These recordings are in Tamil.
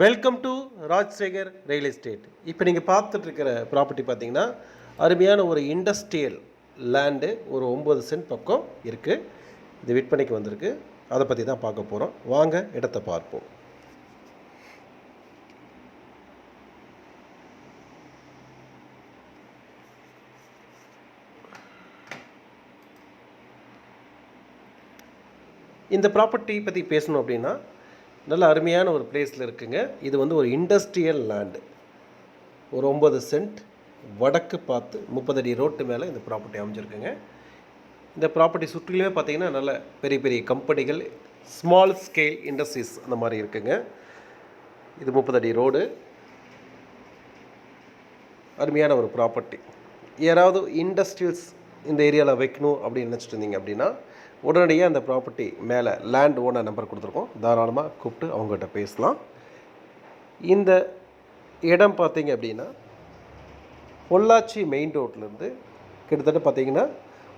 Welcome to Rajsekhar real estate இப்போ நீங்கள் பார்த்துட்ருக்கிற ப்ராப்பர்ட்டி பார்த்தீங்கன்னா அருமையான ஒரு இண்டஸ்ட்ரியல் லேண்டு ஒரு ஒம்பது சென்ட் பக்கம் இருக்குது இது விற்பனைக்கு வந்திருக்கு. அதை பற்றி தான் பார்க்க போகிறோம் வாங்க இடத்தை பார்ப்போம். இந்த ப்ராப்பர்ட்டி பற்றி பேசணும் அப்படின்னா நல்ல அருமையான ஒரு பிளேஸில் இருக்குங்க. இது வந்து ஒரு இண்டஸ்ட்ரியல் லேண்டு ஒரு ஒம்பது சென்ட் வடக்கு பார்த்து முப்பது அடி ரோட்டு மேலே இந்த ப்ராப்பர்ட்டி அமைஞ்சிருக்குங்க. இந்த ப்ராப்பர்ட்டி சுற்றிலுமே பார்த்தீங்கன்னா நல்ல பெரிய பெரிய கம்பெனிகள் ஸ்மால் ஸ்கேல் இண்டஸ்ட்ரீஸ் அந்த மாதிரி இருக்குங்க. இது முப்பது அடி ரோடு அருமையான ஒரு ப்ராப்பர்ட்டி யாராவது இண்டஸ்ட்ரியல்ஸ் இந்த ஏரியாவில் வைக்கணும் அப்படின்னு நினச்சிட்டு இருந்தீங்க அப்படின்னா உடனடியாக அந்த ப்ராப்பர்ட்டி மேலே லேண்ட் ஓனர் நம்பர் கொடுத்துருக்கோம். தாராளமாக கூப்பிட்டு அவங்ககிட்ட பேசலாம். இந்த இடம் பார்த்தீங்க அப்படின்னா பொள்ளாச்சி மெயின் ரோட்லேருந்து கிட்டத்தட்ட பார்த்திங்கன்னா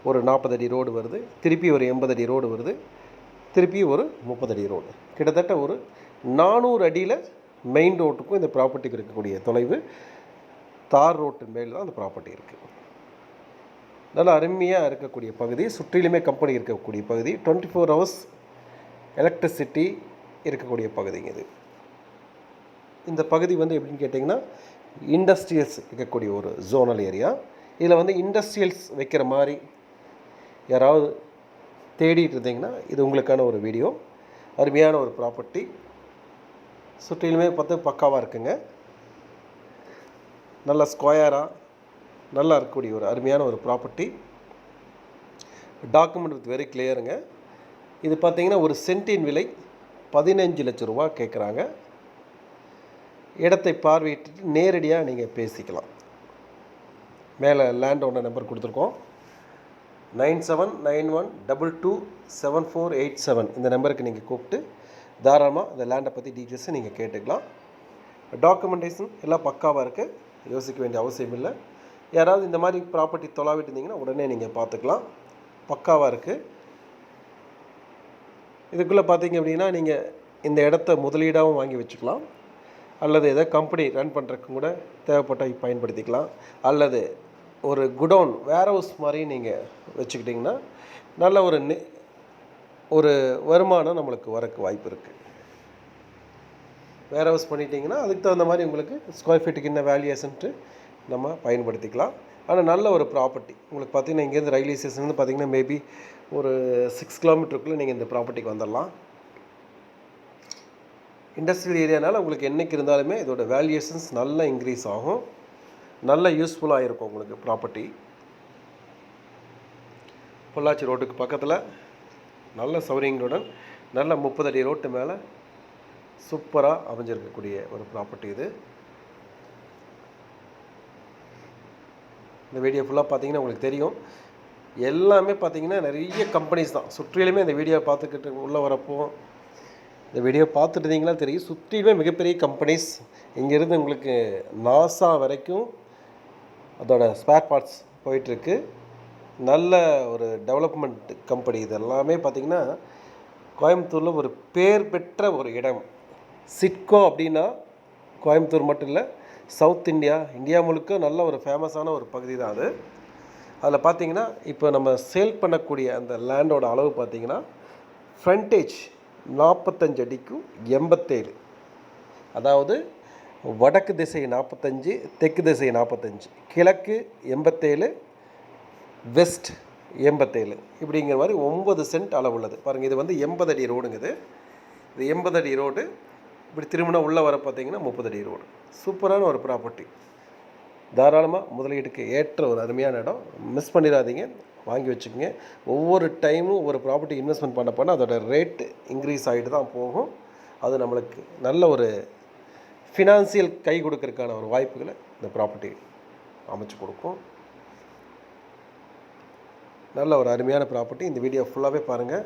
ஒரு நாற்பது அடி ரோடு வருது. திருப்பி ஒரு எண்பது அடி ரோடு வருது. திருப்பி ஒரு முப்பது அடி ரோடு கிட்டத்தட்ட ஒரு நானூறு அடியில் மெயின் ரோட்டுக்கும் இந்த ப்ராப்பர்ட்டிக்கு இருக்கக்கூடிய தொலைவு தார் ரோட்டு மேலே தான் அந்த ப்ராப்பர்ட்டி இருக்குது நல்ல அருமையாக இருக்கக்கூடிய பகுதி சுற்றிலுமே கம்பெனி இருக்கக்கூடிய பகுதி டுவெண்ட்டி ஃபோர் ஹவர்ஸ் எலக்ட்ரிசிட்டி இருக்கக்கூடிய பகுதிங்க இது. இந்த பகுதி வந்து எப்படின்னு கேட்டிங்கன்னா இண்டஸ்ட்ரியல்ஸ் இருக்கக்கூடிய ஒரு ஜோனல் ஏரியா இதில் வந்து இண்டஸ்ட்ரியல்ஸ் வைக்கிற மாதிரி யாராவது தேடிட்டு இருந்தீங்கன்னா இது உங்களுக்கான ஒரு வீடியோ அருமையான ஒரு ப்ராப்பர்ட்டி சுற்றிலுமே பார்த்து பக்காவாக இருக்குங்க. நல்ல ஸ்கொயராக நல்லா இருக்கக்கூடிய ஒரு அருமையான ஒரு ப்ராப்பர்ட்டி டாக்குமெண்ட் வித் வெரி கிளியருங்க இது பார்த்தீங்கன்னா ஒரு சென்ட்டின் விலை பதினஞ்சு லட்ச ரூபா கேட்குறாங்க இடத்தை பார்வையிட்டு நேரடியாக நீங்கள் பேசிக்கலாம். மேலே லேண்ட் ஓனர் நம்பர் கொடுத்துருக்கோம். Nine seven nine one double two seven four eight seven இந்த நம்பருக்கு நீங்கள் கூப்பிட்டு தாராளமாக இந்த லேண்டை பற்றி டீட்டெயில்ஸை நீங்கள் கேட்டுக்கலாம். டாக்குமெண்டேஷன் எல்லாம் பக்காவாக இருக்குது யோசிக்க வேண்டிய அவசியம் இல்லை. யாராவது இந்த மாதிரி ப்ராப்பர்ட்டி தொலாவிட்டு இருந்தீங்கன்னா உடனே நீங்கள் பார்த்துக்கலாம். பக்காவாக இருக்குது இதுக்குள்ளே பார்த்தீங்க அப்படின்னா நீங்கள் இந்த இடத்த முதலீடாகவும் வாங்கி வச்சுக்கலாம். அல்லது ஏதோ கம்பெனி ரன் பண்ணுறதுக்கு கூட தேவைப்பட்டால் பயன்படுத்திக்கலாம். அல்லது ஒரு குடோன் வேர் ஹவுஸ் மாதிரி நீங்கள் வச்சுக்கிட்டிங்கன்னா நல்ல ஒரு நி ஒரு வருமானம் நம்மளுக்கு வரக்கு வாய்ப்பு இருக்குது வேர் ஹவுஸ் பண்ணிட்டீங்கன்னா அதுக்கு தகுந்த மாதிரி உங்களுக்கு ஸ்கொயர் ஃபீட்டுக்கு என்ன வேல்யூஸ்ன்ட்டு நம்ம பயன்படுத்திக்கலாம். ஆனால் நல்ல ஒரு ப்ராப்பர்ட்டி உங்களுக்கு பார்த்தீங்கன்னா இங்கேருந்து ரயில்வே ஸ்டேஷன்லேருந்து பார்த்தீங்கன்னா மேபி ஒரு சிக்ஸ் கிலோமீட்டருக்குள்ளே நீங்கள் இந்த ப்ராப்பர்ட்டிக்கு வந்துடலாம். இண்டஸ்ட்ரியல் ஏரியானால உங்களுக்கு என்றைக்கு இருந்தாலுமே இதோட வேல்யூஷன்ஸ் நல்லா இன்க்ரீஸ் ஆகும். நல்ல யூஸ்ஃபுல்லாக இருக்கும் உங்களுக்கு ப்ராப்பர்ட்டி பொள்ளாச்சி ரோட்டுக்கு பக்கத்தில் நல்ல சௌரியங்களுடன் நல்ல முப்பது அடி ரோட்டு மேலே சூப்பராக அமைஞ்சிருக்கக்கூடிய ஒரு ப்ராப்பர்ட்டி இது. இந்த வீடியோ ஃபுல்லாக பார்த்தீங்கன்னா உங்களுக்கு தெரியும். எல்லாமே பார்த்தீங்கன்னா நிறைய கம்பெனிஸ் தான். சுற்றிலுமே இந்த வீடியோ பார்த்துக்கிட்டு உள்ளே வரப்போ இந்த வீடியோ பார்த்துட்டு தெரியும். சுற்றிலுமே மிகப்பெரிய கம்பெனிஸ் இங்கேருந்து உங்களுக்கு நாசா வரைக்கும் அதோட ஸ்பேர் பார்ட்ஸ் போயிட்டுருக்கு. நல்ல ஒரு டெவலப்மெண்ட் கம்பெனி இது எல்லாமே பார்த்திங்கன்னா கோயம்புத்தூரில் ஒரு பேர் பெற்ற ஒரு இடம். சிட்கோ அப்படின்னா கோயம்புத்தூர் மட்டும் இல்லை சவுத் இந்தியா இந்தியா முழுக்க நல்ல ஒரு ஃபேமஸான ஒரு பகுதி தான் அது. அதில் பார்த்தீங்கன்னா இப்போ நம்ம சேல் பண்ணக்கூடிய அந்த லேண்டோட அளவு பார்த்தீங்கன்னா ஃப்ரண்டேஜ் நாற்பத்தஞ்சு அடிக்கும் எண்பத்தேழு. அதாவது வடக்கு திசை நாற்பத்தஞ்சு தெற்கு திசை நாற்பத்தஞ்சு கிழக்கு எண்பத்தேழு வெஸ்ட் எண்பத்தேழு. இப்படிங்கிற மாதிரி ஒம்பது சென்ட் அளவு உள்ளது பாருங்கள் இது வந்து எண்பது அடி ரோடுங்க இது. இது எண்பது அடி ரோடு இப்படி திரும்பினா உள்ளே வர பார்த்தீங்கன்னா முப்பது அடி ரோடு. சூப்பரான ஒரு ப்ராப்பர்ட்டி தாராளமாக முதலீட்டுக்கு ஏற்ற ஒரு அருமையான இடம். மிஸ் பண்ணிடாதீங்க. வாங்கி வச்சுக்கோங்க. ஒவ்வொரு டைமும் ஒவ்வொரு ப்ராப்பர்ட்டி இன்வெஸ்ட்மெண்ட் பண்ண பண்ண அதோட ரேட்டு இன்க்ரீஸ் ஆகிட்டு தான் போகும். அது நம்மளுக்கு நல்ல ஒரு ஃபினான்சியல் கை கொடுக்கறதுக்கான ஒரு வாய்ப்புகளை இந்த ப்ராப்பர்ட்டி அமைச்சு கொடுக்கும். நல்ல ஒரு அருமையான ப்ராப்பர்ட்டி இந்த வீடியோ ஃபுல்லாகவே பாருங்கள்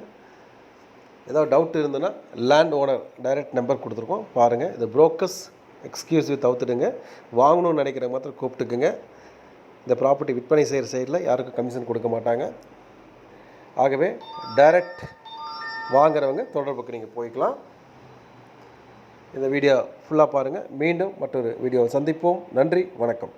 ஏதாவது டவுட் இருந்ததுன்னா லேண்ட் ஓனர் டைரக்ட் நம்பர் கொடுத்துருக்கோம். பாருங்கள் இது புரோக்கர்ஸ் எக்ஸ்கியூசிவ் தவிர்த்துடுங்க. வாங்கணும்னு நினைக்கிற மாத்திரம் கூப்பிட்டுக்குங்க. இந்த ப்ராப்பர்ட்டி விற்பனை செய்கிற சைடில் யாருக்கும் கமிஷன் கொடுக்க மாட்டாங்க. ஆகவே டைரக்ட் வாங்குறவங்க தொடர்புக்கு நீங்கள் போய்க்கலாம். இந்த வீடியோ ஃபுல்லாக பாருங்கள் மீண்டும் மற்றொரு வீடியோவை சந்திப்போம். நன்றி வணக்கம்.